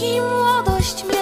póki młodość mnie